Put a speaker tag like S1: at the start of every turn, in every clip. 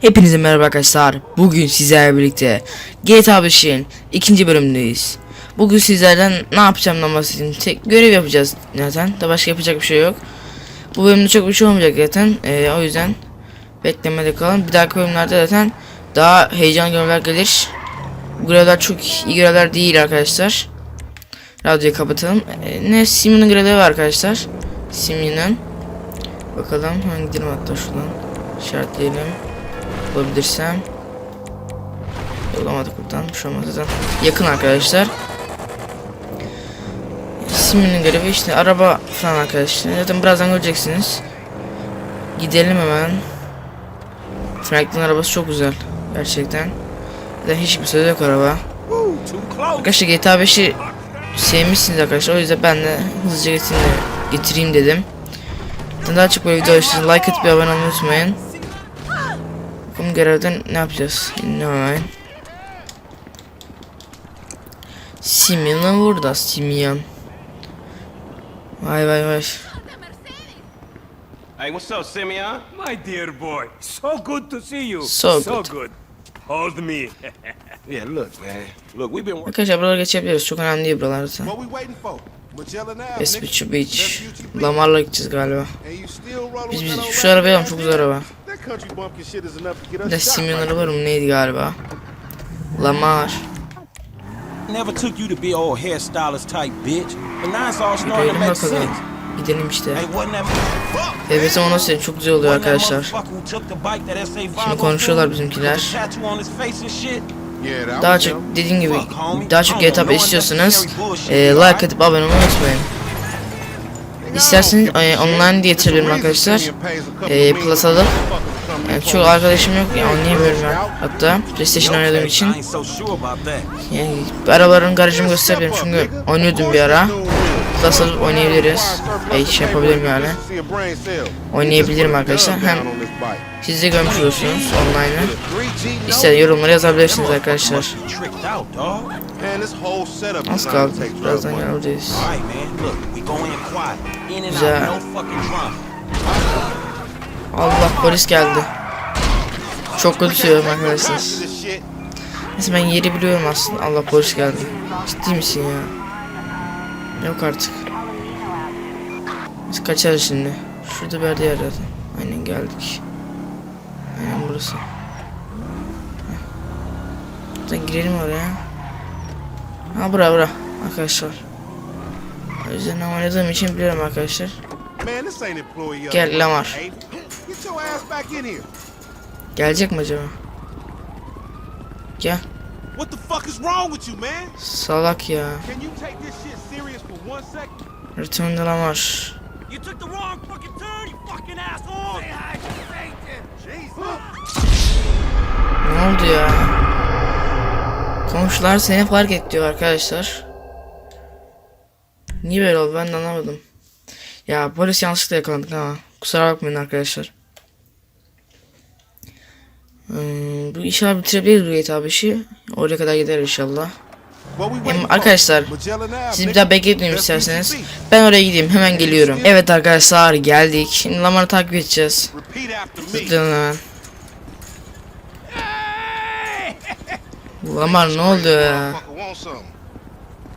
S1: Hepinize merhaba arkadaşlar. Bugün sizlerle birlikte GTA 5'in ikinci bölümündeyiz. Bugün sizlerden ne yapacağımdan bahsedeyim. Tek görev yapacağız zaten. Da başka yapacak bir şey yok. Bu bölümde çok bir şey olmayacak zaten. Ee, o yüzden beklemede kalın. Bir dahaki bölümlerde zaten daha heyecanlı görevler gelir. Bu görevler çok iyi görevler değil arkadaşlar. Radyoyu kapatalım. Ee, ne Simon'un görevi var arkadaşlar. Simon'un. Bakalım hangi gidelim hatta şuradan. İşaretleyelim. Bulabilirsem. Bulamadık buradan. Bir şey olmaz zaten. Yakın arkadaşlar. Simon'un görevi işte araba falan arkadaşlar. Zaten birazdan göreceksiniz. Gidelim hemen. Franklin arabası çok güzel. Gerçekten. Zaten hiçbir söz yok araba. Arkadaşlar GTA 5'i sevmişsiniz arkadaşlar. O yüzden ben de hızlıca getireyim, dedim. Daha çok böyle video için like atıp abone olmayı unutmayın. Bakalım görevden ne yapacağız? Ne hemen. Simeon burada Simeon. Vay vay vay.
S2: Hey, what's up, Simeon?
S3: My dear boy, so good to see you.
S1: So good.
S3: good. Hold me.
S2: Yeah, look, man. Look, we've been working.
S1: Arkadaşlar buralara geçebiliriz. Çok önemli değil buralar zaten.
S4: What we waiting for? Nigga.
S1: Beach. Lamar'la gideceğiz galiba. Biz biz şu arabayı alalım çok güzel araba.
S4: Nigga? That country bumpkin shit is enough to get
S1: Bir de
S4: right
S1: araba mı neydi galiba? Lamar.
S2: Never took you to be old hairstylist type bitch. But now it's all starting to make sense.
S1: Gidelim işte. Evet ama nasıl çok güzel oluyor arkadaşlar. Şimdi konuşuyorlar bizimkiler. Daha çok dediğim gibi daha çok GTA
S2: know,
S1: 5
S2: no
S1: istiyorsanız e, like atıp abone olmayı unutmayın. İsterseniz e, online diye getirebilirim arkadaşlar. E, Plus alıp yani çok arkadaşım yok ya oynayamıyorum ben hatta PlayStation oynadığım için. Yani arabaların garajımı gösterebilirim çünkü oynuyordum bir ara. Alıp oynayabiliriz. E, şey yapabilirim yani. Oynayabilirim arkadaşlar. Hem siz de görmüş olursunuz online'ı. İşte yorumlara yazabilirsiniz arkadaşlar. Az kaldı. Birazdan geleceğiz. Güzel. Allah polis geldi. Çok kötü söylüyorum arkadaşlar. Neyse ben yeri biliyorum aslında. Allah polis geldi. Ciddi misin ya? Yok artık. Biz kaçarız şimdi. Şurada bir yerde yer zaten. Aynen geldik. Aynen burası. Buradan girelim oraya. Ha bura bura. Arkadaşlar. O yüzden oynadığım için biliyorum arkadaşlar. Gel Lamar. Gelecek mi acaba? Gel.
S4: What the fuck is wrong with you, man?
S1: Salak ya.
S4: Can you take this shit serious for one second?
S1: Return de Lamar.
S3: You took the wrong fucking turn, you fucking asshole.
S4: Jesus.
S1: Ne oldu ya? Komşular seni fark et diyor arkadaşlar. Niye böyle oldu ben de anlamadım. Ya polis yanlışlıkla yakalandık ama kusura bakmayın arkadaşlar. Hmm, bu inşallah bitirebiliriz GTA 5'i. Oraya kadar gider inşallah.
S4: For?
S1: arkadaşlar siz bir daha bekletmeyin
S4: That's
S1: isterseniz. Ben oraya gideyim hemen geliyorum. Evet arkadaşlar geldik. Şimdi Lamar'ı takip edeceğiz. Hemen. Lamar ne oldu ya?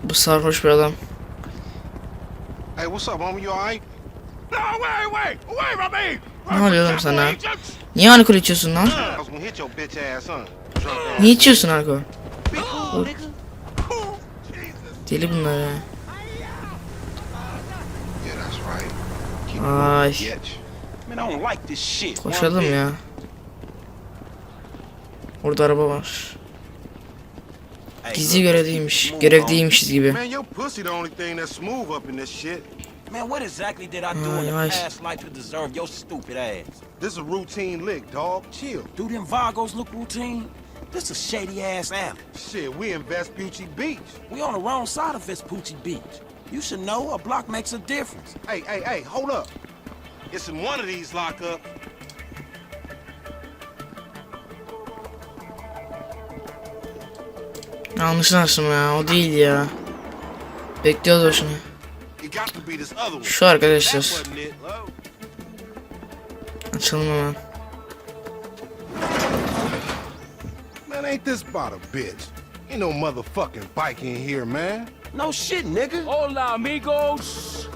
S1: Bu sarhoş bir adam.
S4: Hey, what's up, homie? You alright?
S3: No, wait, wait, away from.
S1: Ne oluyor oğlum sana? Niye alkol içiyorsun lan? Niye içiyorsun alkol?
S4: Nigga.
S1: Deli bunlar ya. Ay. Koşalım ya. Orada araba var. Gizli görevdeymiş. Görevdeymişiz gibi.
S4: Man, your pussy the only thing that's smooth up in this shit.
S2: Man, what exactly did I do
S1: Ay,
S2: in the
S1: ay.
S2: past life to deserve your stupid ass?
S4: This is a routine lick, dog. Chill.
S2: Do them Vagos look routine? This a shady ass alley.
S4: Shit, we in Vespucci Beach.
S2: We on the wrong side of Vespucci Beach. You should know a block makes a difference.
S4: Hey, hey, hey, hold up. It's in one of these lockup.
S1: Yanlış anlaşılma ya. O değil ya. Bekliyoruz boşuna.
S4: It got to be this other one.
S1: Şu arkadaşlar. Açalım hemen.
S4: Man, ain't this about a bitch? Ain't no motherfucking bike in here, man.
S2: No shit, nigga.
S3: Hola, amigos.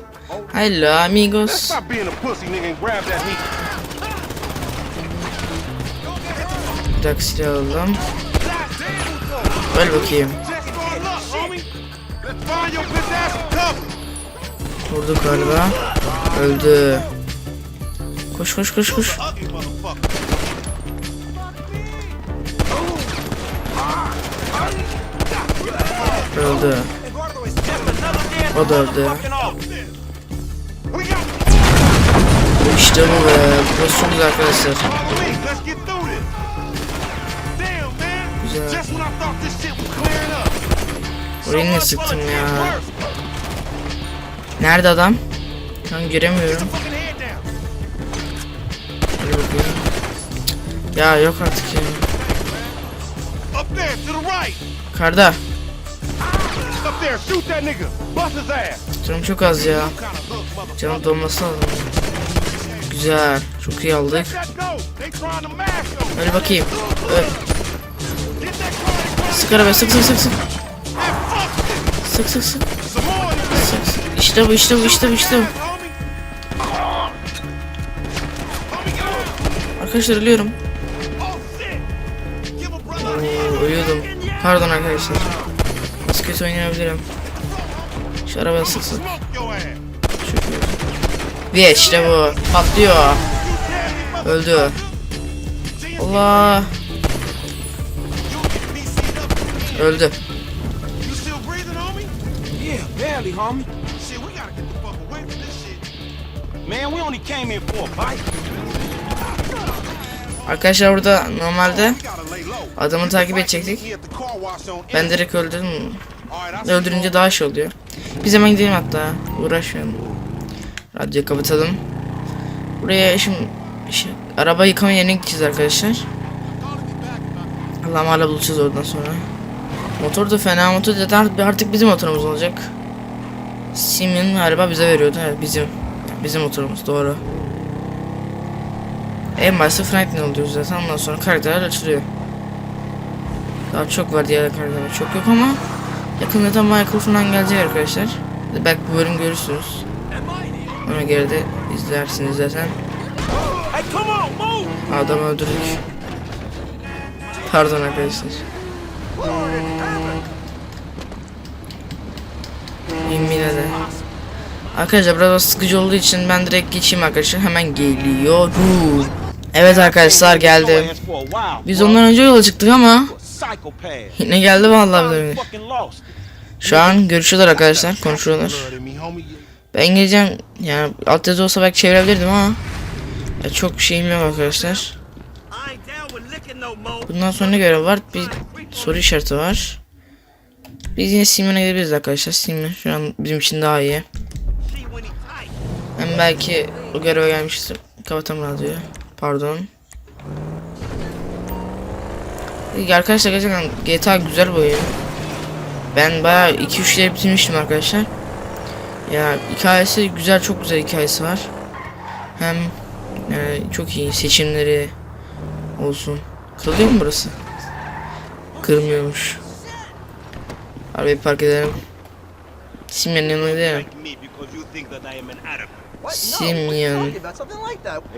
S1: Hello
S4: Let's
S1: amigos.
S4: stop being a pussy, nigga, and grab that heat.
S1: Bir dakika silah alalım. Öl bakayım. Vurduk galiba. Öldü. Koş koş koş koş. Öldü. O da öldü. İşte bu be. Burası çok güzel arkadaşlar. Güzel. Orayı ne sıktım ya? Nerede adam? Hadi bakayım. Ya yok artık ya. Karda. Canım çok az ya. Canım dolması lazım. Güzel. Çok iyi aldık. Öl bakayım. Öl. Sık arabaya sık sık sık sık. Sık sık sık. Sık sık. Bu.
S4: Homie. Homie, go.
S1: Arkadaşlar ölüyorum. Oo, ölüyordum. Pardon arkadaşlar. Nasıl kötü oynayabilirim. Şu
S4: your ass.
S1: Ve işte bu. Patlıyor. Öldü. Allah. Öldü. Arkadaşlar burada normalde adamı takip edecektik. Ben direkt öldürdüm. Öldürünce daha şey oluyor. Biz hemen gidelim hatta. Uğraşmayalım. Radyoyu kapatalım. Buraya şimdi şey, araba yıkama yerine gideceğiz arkadaşlar. Allah'ım hala buluşacağız oradan sonra. Motor da fena motor zaten artık bizim motorumuz olacak. Sim'in araba bize veriyordu. Evet bizim. Bizim motorumuz doğru. En başta Franklin oluyoruz zaten ondan sonra karakterler açılıyor. Daha çok var diğer karakterler çok yok ama yakında da Michael falan gelecek arkadaşlar. Belki bu bölüm görürsünüz. Ona göre de izlersiniz zaten. Adam öldürdük. Pardon arkadaşlar. Yemin ederim. Arkadaşlar biraz sıkıcı olduğu için ben direkt geçeyim arkadaşlar. Hemen geliyorum. Evet arkadaşlar geldim. Biz ondan önce yola çıktık ama yine geldi vallahi
S2: lost.
S1: Şu an görüşüyorlar arkadaşlar, konuşuyorlar. Ben İngilizcem yani alt yazı olsa belki çevirebilirdim ama ya çok şeyim yok arkadaşlar. Bundan sonra ne görev var? Bir soru işareti var. Biz yine Simon'a gidebiliriz arkadaşlar. Simon şu an bizim için daha iyi. Belki o göreve gelmiştir. Kapatalım radyoyu. Pardon. Arkadaşlar gerçekten GTA güzel bir oyun. Ben bayağı 2-3 kere bitirmiştim arkadaşlar. Ya hikayesi güzel çok güzel hikayesi var. Hem yani çok iyi seçimleri olsun. Kırılıyor mu burası? Kırmıyormuş. Arabayı park edelim. Simya'nın yanına gidelim.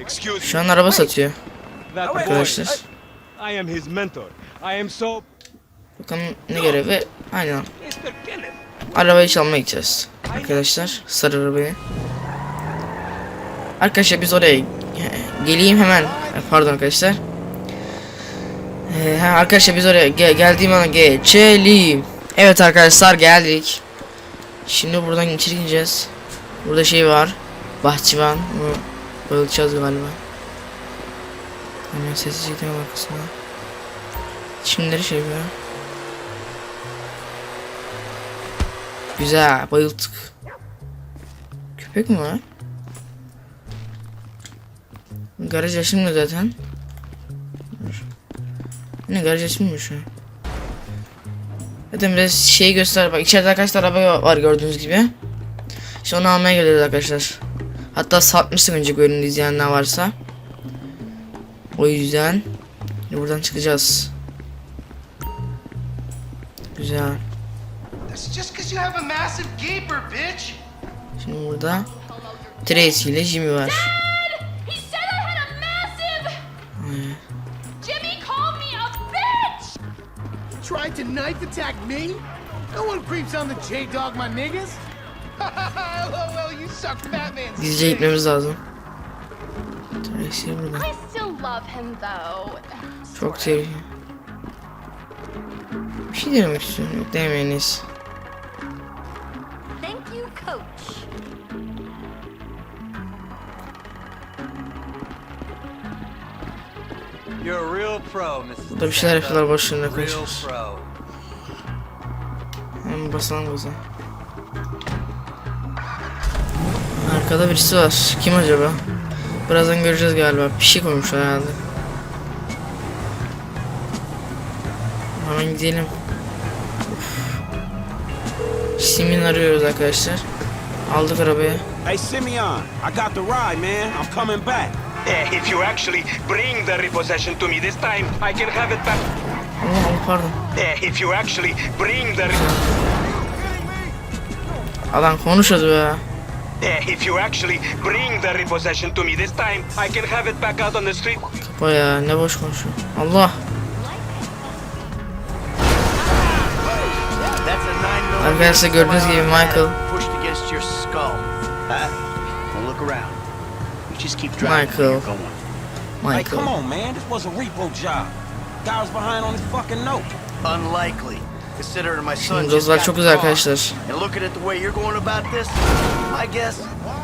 S4: Excuse
S1: Şu an araba satıyor. Arkadaşlar.
S3: I am his mentor. I am so
S1: Bakalım ne görevi? Aynen. Arabayı çalmaya gideceğiz. Arkadaşlar sarı arabayı. Arkadaşlar biz oraya geleyim hemen. E, Pardon arkadaşlar. Ee, arkadaşlar biz oraya ge- geldiğim ana geçelim. Evet arkadaşlar geldik. Şimdi buradan içeri gireceğiz. Burada şey var. Bahçıvan. Bunu bayılacağız galiba. Hemen sesi çektim arkasına. Şimdileri şey yapıyor. Güzel bayıldık. Köpek mi var? Garaj açılmıyor zaten. Ne garaj açılmıyor şu an. Zaten biraz şey göster bak içeride kaç tane araba var gördüğünüz gibi. İşte onu almaya geliyoruz arkadaşlar. Hatta satmıştık önce bölümde izleyenler varsa. O yüzden buradan çıkacağız. Güzel.
S5: That's just because you have a massive gaper, bitch.
S1: Şimdi burada Tracy ile Jimmy var.
S6: Tried to knife attack me? No one creeps on the J-Dog, my niggas.
S1: Gizlice gitmemiz lazım. Tracy burada.
S7: I still love him though.
S1: Çok tehlikeli. Bir şey denemek istiyorum. Yok demeyiniz.
S7: Thank you, coach.
S8: You're a real pro, Mrs.
S1: Burada bir şeyler yapıyorlar başlarına arkadaşlar.
S8: pro.
S1: Hemen basalım Arkada birisi var. Kim acaba? Birazdan göreceğiz galiba. Bir şey koymuşlar herhalde. Hemen gidelim. Uf. Simin arıyoruz arkadaşlar. Aldık arabaya.
S2: Hey, Simeon, I got the ride, man. I'm coming back.
S3: Eh, if you actually bring the repossession to me this time, I can have it back.
S1: Allah pardon.
S3: Eh, if you actually bring the
S1: Adam konuşuyordu ya.
S3: Eh, if you actually bring the repossession to me this time, I can have it back out on the street.
S1: Kapa ya ne boş konuşuyor. Allah.
S8: That's a nine millimeter
S1: Arkadaşlar gördüğünüz gibi Michael.
S8: pushed against your skull. Huh? Look around. You just keep driving
S1: Michael.
S8: where you're.
S2: Hey, come on, man. This was a repo job. Guy was behind on his fucking note.
S8: Unlikely.
S1: Şimdi çok güzel arkadaşlar.
S8: And looking at the way you're going about this, I guess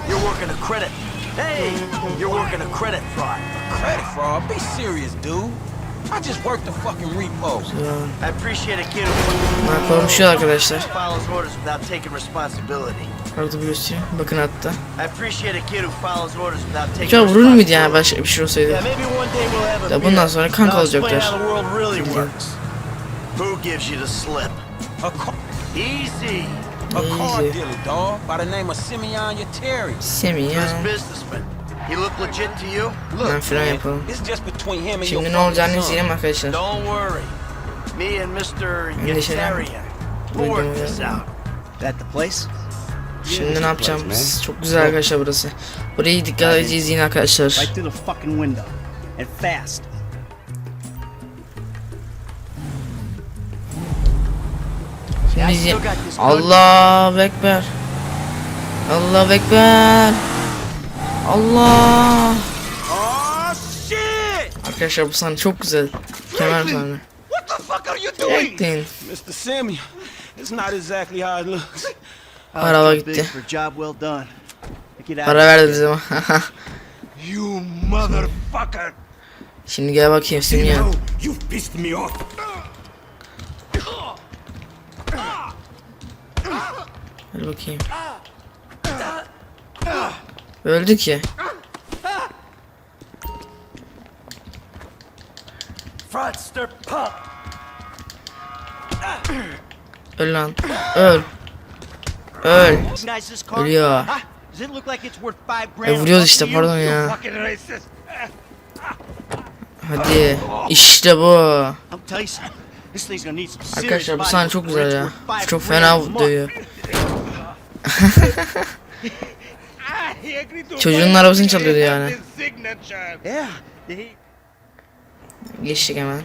S8: you're working a credit. Hey, you're working a credit fraud.
S2: Credit fraud? Be serious, dude. I just worked the fucking repo.
S8: I appreciate a kid who
S1: konuşuyor arkadaşlar.
S8: follows orders without taking responsibility.
S1: Orada bir göstereyim. Bakın hatta.
S8: I appreciate a kid who follows orders without taking
S1: Acaba vurur muydu yani
S8: responsibility.
S1: başka bir şey olsaydı? Ya bundan sonra kanka olacaklar.
S8: how Who gives you the slip?
S2: A, car,
S8: Easy.
S2: a car dealer, dog, by the name of Simeon Yateri.
S8: This businessman. He look legit to you?
S2: Look, man,
S1: yapalım.
S2: it's just between him and
S1: Şimdi ne olacağını izleyelim arkadaşlar.
S8: Don't worry. Me and Mr. Yetarian. We'll work this out. That the place?
S1: Şimdi ne yapacağımız çok güzel arkadaşlar burası. Burayı dikkatlice izleyin arkadaşlar.
S9: Right through the fucking window. And fast.
S1: Şimdi izleyin. Allah Ekber. Allah Ekber. Allah.
S2: Oh, shit!
S1: Arkadaşlar bu sahne çok güzel. Kemer sahne.
S2: What the fuck are you doing?
S1: Bekleyin.
S2: Mr. Simeon, it's not exactly how it looks.
S1: Araba gitti. Para verdi bize ama.
S3: You motherfucker!
S1: Şimdi gel bakayım Simyan.
S3: You've pissed me off.
S1: Hadi bakayım. Öldü ki.
S8: Fraudster punk.
S1: Öl lan. Öl. Öl. Ölüyor. E vuruyoruz işte pardon ya. Hadi. İşte bu. Arkadaşlar bu sahne çok güzel ya. Çok fena dövüyor. Çocuğun arabasını çalıyordu yani. Geçtik hemen.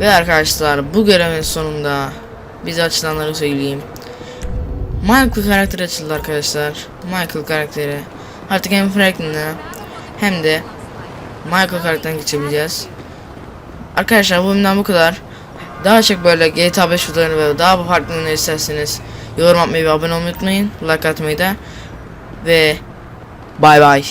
S1: Ve arkadaşlar bu görevin sonunda bize açılanları söyleyeyim. Michael karakteri açıldı arkadaşlar. Michael karakteri. Artık hem Franklin'e hem de Michael karakterine geçebileceğiz. Arkadaşlar bu bölümden bu kadar. Daha çok böyle GTA 5 videoları ve daha farklı ne isterseniz yorum atmayı ve abone olmayı unutmayın. Like atmayı da. Ve bay bay.